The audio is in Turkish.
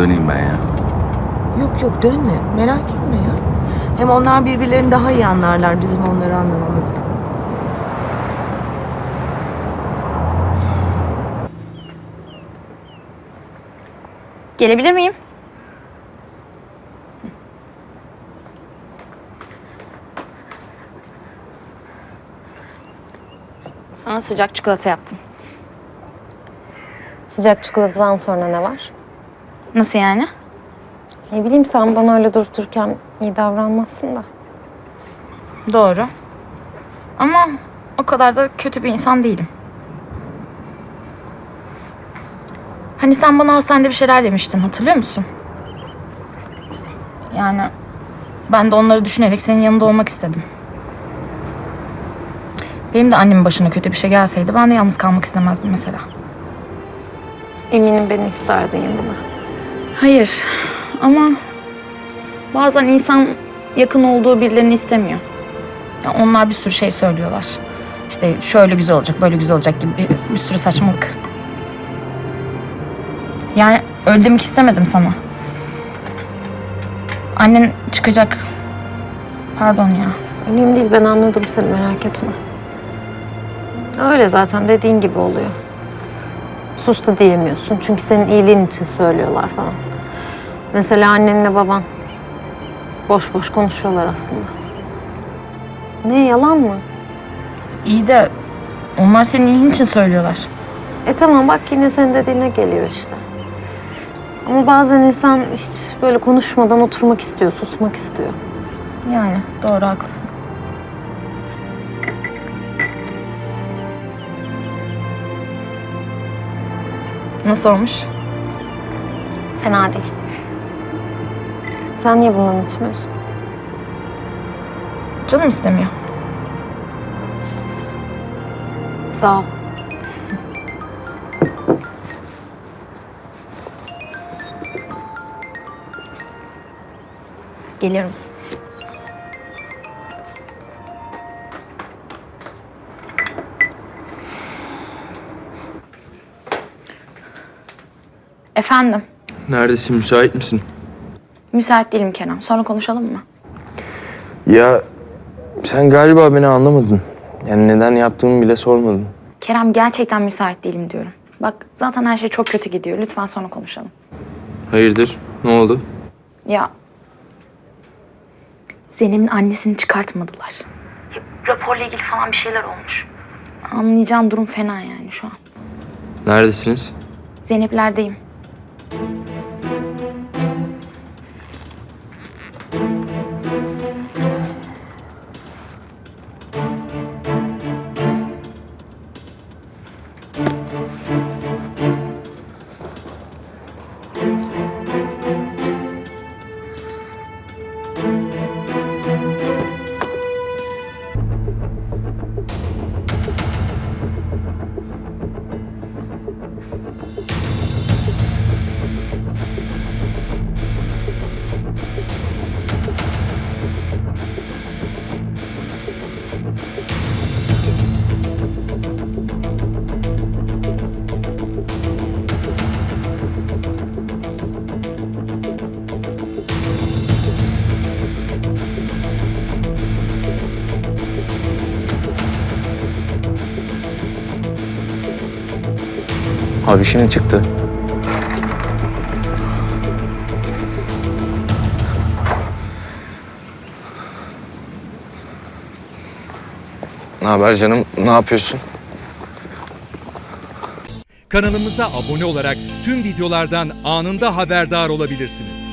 döneyim ben ya. Yok yok dönme. Merak etme ya. Hem onlar birbirlerini daha iyi anlarlar bizim onları anlamamızdan. Gelebilir miyim? Sana sıcak çikolata yaptım. Sıcak çikolatadan sonra ne var? Nasıl yani? Ne bileyim sen bana öyle durup dururken iyi davranmazsın da. Doğru. Ama o kadar da kötü bir insan değilim. Hani sen bana hastanede bir şeyler demiştin hatırlıyor musun? Yani ben de onları düşünerek senin yanında olmak istedim. Benim de annemin başına kötü bir şey gelseydi ben de yalnız kalmak istemezdim mesela. Eminim beni isterdin yanına. Hayır ama bazen insan yakın olduğu birilerini istemiyor. Ya onlar bir sürü şey söylüyorlar. İşte şöyle güzel olacak, böyle güzel olacak gibi bir, bir sürü saçmalık. Yani öyle demek istemedim sana. Annen çıkacak. Pardon ya. Önemli değil ben anladım seni merak etme. Öyle zaten dediğin gibi oluyor. Sus da diyemiyorsun çünkü senin iyiliğin için söylüyorlar falan. Mesela annenle baban boş boş konuşuyorlar aslında. Ne yalan mı? İyi de onlar senin iyiliğin için söylüyorlar. E tamam bak yine senin dediğine geliyor işte. Ama bazen insan hiç böyle konuşmadan oturmak istiyor, susmak istiyor. Yani doğru haklısın. Nasıl olmuş? Fena değil. Sen niye bundan içmiyorsun? Canım istemiyor. Sağ ol. Geliyorum. Efendim, Neredesin? Müsait misin? Müsait değilim Kenan. Sonra konuşalım mı? Ya sen galiba beni anlamadın. Yani neden yaptığımı bile sormadın. Kerem gerçekten müsait değilim diyorum. Bak zaten her şey çok kötü gidiyor. Lütfen sonra konuşalım. Hayırdır? Ne oldu? Ya Zeynep'in annesini çıkartmadılar. raporla ilgili falan bir şeyler olmuş. Anlayacağın durum fena yani şu an. Neredesiniz? Zeynep'lerdeyim. Abi şimdi çıktı. Ne haber canım? Ne yapıyorsun? Kanalımıza abone olarak tüm videolardan anında haberdar olabilirsiniz.